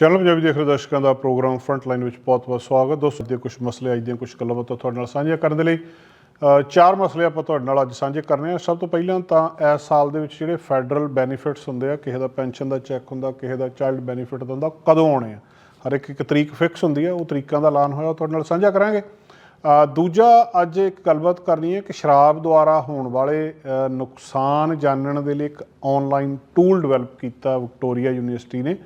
Channel Punjabi ਦੇਖ ਰਹੇ ਦਰਸ਼ਕਾਂ ਦਾ ਪ੍ਰੋਗਰਾਮ ਫਰੰਟ ਲਾਈਨ ਵਿੱਚ ਬਹੁਤ-ਬਹੁਤ ਸਵਾਗਤ। ਦੋਸਤੋ ਦੇ ਕੁਝ ਮਸਲੇ, ਅੱਜ ਦੀਆਂ ਕੁਝ ਗੱਲਬਾਤਾਂ ਤੁਹਾਡੇ ਨਾਲ ਸਾਂਝੀਆਂ ਕਰਨ ਦੇ ਲਈ ਚਾਰ ਮਸਲੇ ਆਪਾਂ ਤੁਹਾਡੇ ਨਾਲ ਅੱਜ ਸਾਂਝੇ ਕਰਨੇ ਆ। ਸਭ ਤੋਂ ਪਹਿਲਾਂ ਤਾਂ ਇਸ ਸਾਲ ਦੇ ਵਿੱਚ ਜਿਹੜੇ ਫੈਡਰਲ ਬੈਨੀਫਿਟਸ ਹੁੰਦੇ ਆ, ਕਿਸੇ ਦਾ ਪੈਨਸ਼ਨ ਦਾ ਚੈੱਕ ਹੁੰਦਾ, ਕਿਸੇ ਦਾ ਚਾਈਲਡ ਬੈਨੀਫਿਟ ਦਾ ਹੁੰਦਾ, ਉਹ ਕਦੋਂ ਆਉਣੇ ਆ? ਹਰ ਇੱਕ ਇੱਕ ਤਰੀਕ ਫਿਕਸ ਹੁੰਦੀ ਆ, ਉਹ ਤਰੀਕਾਂ ਦਾ ਐਲਾਨ ਹੋਇਆ ਤੁਹਾਡੇ ਨਾਲ ਸਾਂਝਾ ਕਰਾਂਗੇ। ਦੂਜਾ ਅੱਜ ਇੱਕ ਗੱਲਬਾਤ ਕਰਨੀ ਹੈ ਕਿ ਸ਼ਰਾਬ ਦੁਆਰਾ ਹੋਣ ਵਾਲੇ ਨੁਕਸਾਨ ਜਾਣਨ ਦੇ ਲਈ ਇੱਕ ਆਨਲਾਈਨ ਟੂਲ ਡਿਵੈਲਪ ਕੀਤਾ ਵਿਕਟੋਰੀਆ ਯੂਨੀਵਰਸਿਟੀ ਨੇ।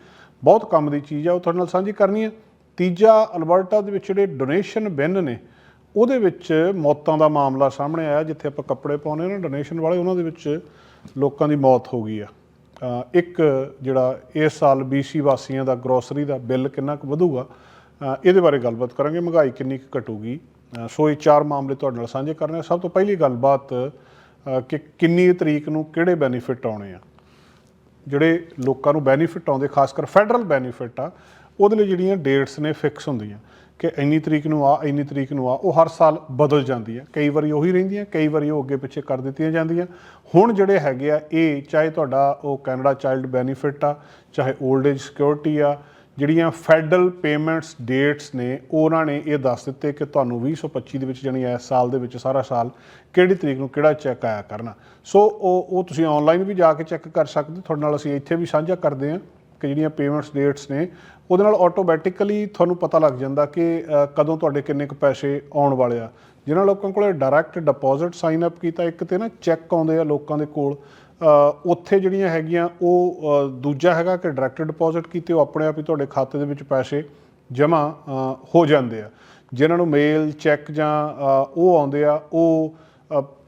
ਬਹੁਤ ਕੰਮ ਦੀ ਚੀਜ਼ ਆ, ਉਹ ਤੁਹਾਡੇ ਨਾਲ ਸਾਂਝੀ ਕਰਨੀ ਹੈ। ਤੀਜਾ ਅਲਬਰਟਾ ਦੇ ਵਿੱਚ ਜਿਹੜੇ ਡੋਨੇਸ਼ਨ ਬਿਨ ਨੇ, ਉਹਦੇ ਵਿੱਚ ਮੌਤਾਂ ਦਾ ਮਾਮਲਾ ਸਾਹਮਣੇ ਆਇਆ, ਜਿੱਥੇ ਆਪਾਂ ਕੱਪੜੇ ਪਾਉਂਦੇ ਨਾ ਡੋਨੇਸ਼ਨ ਵਾਲੇ, ਉਹਨਾਂ ਦੇ ਵਿੱਚ ਲੋਕਾਂ ਦੀ ਮੌਤ ਹੋ ਗਈ ਆ। ਇੱਕ ਜਿਹੜਾ ਇਸ ਸਾਲ BC ਵਾਸੀਆਂ ਦਾ ਗਰੋਸਰੀ ਦਾ ਬਿੱਲ ਕਿੰਨਾ ਕੁ ਵਧੂਗਾ ਇਹਦੇ ਬਾਰੇ ਗੱਲਬਾਤ ਕਰਾਂਗੇ, ਮਹਿੰਗਾਈ ਕਿੰਨੀ ਕੁ ਘਟੂਗੀ। ਸੋ ਇਹ ਚਾਰ ਮਾਮਲੇ ਤੁਹਾਡੇ ਨਾਲ ਸਾਂਝੇ ਕਰਨੇ ਸਭ ਤੋਂ ਪਹਿਲੀ ਗੱਲਬਾਤ ਕਿ ਕਿੰਨੀ ਤਰੀਕ ਨੂੰ ਕਿਹੜੇ ਬੈਨੀਫਿਟ ਆਉਣੇ ਆ। ਜਿਹੜੇ ਲੋਕਾਂ ਨੂੰ ਬੈਨੀਫਿਟ ਆਉਂਦੇ, ਖਾਸ ਕਰ ਫੈਡਰਲ ਬੈਨੀਫਿਟ ਆ, ਉਹਦੇ ਲਈ ਜਿਹੜੀਆਂ ਡੇਟਸ ਨੇ ਫਿਕਸ ਹੁੰਦੀਆਂ ਕਿ ਇੰਨੀ ਤਰੀਕ ਨੂੰ ਆ, ਇੰਨੀ ਤਰੀਕ ਨੂੰ ਆ, ਉਹ ਹਰ ਸਾਲ ਬਦਲ ਜਾਂਦੀ ਆ। ਕਈ ਵਾਰੀ ਉਹੀ ਰਹਿੰਦੀਆਂ, ਕਈ ਵਾਰੀ ਉਹ ਅੱਗੇ ਪਿੱਛੇ ਕਰ ਦਿੱਤੀਆਂ ਜਾਂਦੀਆਂ। ਹੁਣ ਜਿਹੜੇ ਹੈਗੇ ਆ, ਇਹ ਚਾਹੇ ਤੁਹਾਡਾ ਉਹ ਕੈਨੇਡਾ ਚਾਈਲਡ ਬੈਨੀਫਿਟ ਆ, ਚਾਹੇ 올ਡ ਏਜ ਸਿਕਿਉਰਿਟੀ ਆ ਜਿਹੜੀਆਂ ਫੈਡਰਲ ਪੇਮੈਂਟਸ ਡੇਟਸ ਨੇ, ਉਹਨਾਂ ਨੇ ਇਹ ਦੱਸ ਦਿੱਤੇ ਕਿ ਤੁਹਾਨੂੰ 2025 ਦੇ ਵਿੱਚ ਜਾਣੀ ਇਸ ਸਾਲ ਦੇ ਵਿੱਚ ਸਾਰਾ ਸਾਲ ਕਿਹੜੀ ਤਰੀਕ ਨੂੰ ਕਿਹੜਾ ਚੈੱਕ ਆਇਆ ਕਰਨਾ। ਸੋ ਉਹ ਉਹ ਤੁਸੀਂ ਆਨਲਾਈਨ ਵੀ ਜਾ ਕੇ ਚੈੱਕ ਕਰ ਸਕਦੇ ਤੁਹਾਡੇ ਨਾਲ ਅਸੀਂ ਇੱਥੇ ਵੀ ਸਾਂਝਾ ਕਰਦੇ ਹਾਂ ਕਿ ਜਿਹੜੀਆਂ ਪੇਮੈਂਟਸ ਡੇਟਸ ਨੇ, ਉਹਦੇ ਨਾਲ ਆਟੋਮੈਟਿਕਲੀ ਤੁਹਾਨੂੰ ਪਤਾ ਲੱਗ ਜਾਂਦਾ ਕਿ ਕਦੋਂ ਤੁਹਾਡੇ ਕਿੰਨੇ ਕੁ ਪੈਸੇ ਆਉਣ ਵਾਲੇ ਆ। ਜਿਨ੍ਹਾਂ ਲੋਕਾਂ ਕੋਲੇ ਡਾਇਰੈਕਟ ਡਿਪੋਜ਼ਿਟ ਸਾਈਨ ਅਪ ਕੀਤਾ, ਇੱਕ ਤੇ ਨਾ ਚੈੱਕ ਆਉਂਦੇ ਆ ਲੋਕਾਂ ਦੇ ਕੋਲ ਉੱਥੇ ਜਿਹੜੀਆਂ ਹੈਗੀਆਂ, ਉਹ ਦੂਜਾ ਹੈਗਾ ਕਿ ਡਾਇਰੈਕਟ ਡਿਪੋਜ਼ਿਟ ਕੀਤੇ, ਉਹ ਆਪਣੇ ਆਪ ਹੀ ਤੁਹਾਡੇ ਖਾਤੇ ਦੇ ਵਿੱਚ ਪੈਸੇ ਜਮ੍ਹਾਂ ਹੋ ਜਾਂਦੇ ਆ। ਜਿਨ੍ਹਾਂ ਨੂੰ ਮੇਲ ਚੈੱਕ ਜਾਂ ਉਹ ਆਉਂਦੇ ਆ, ਉਹ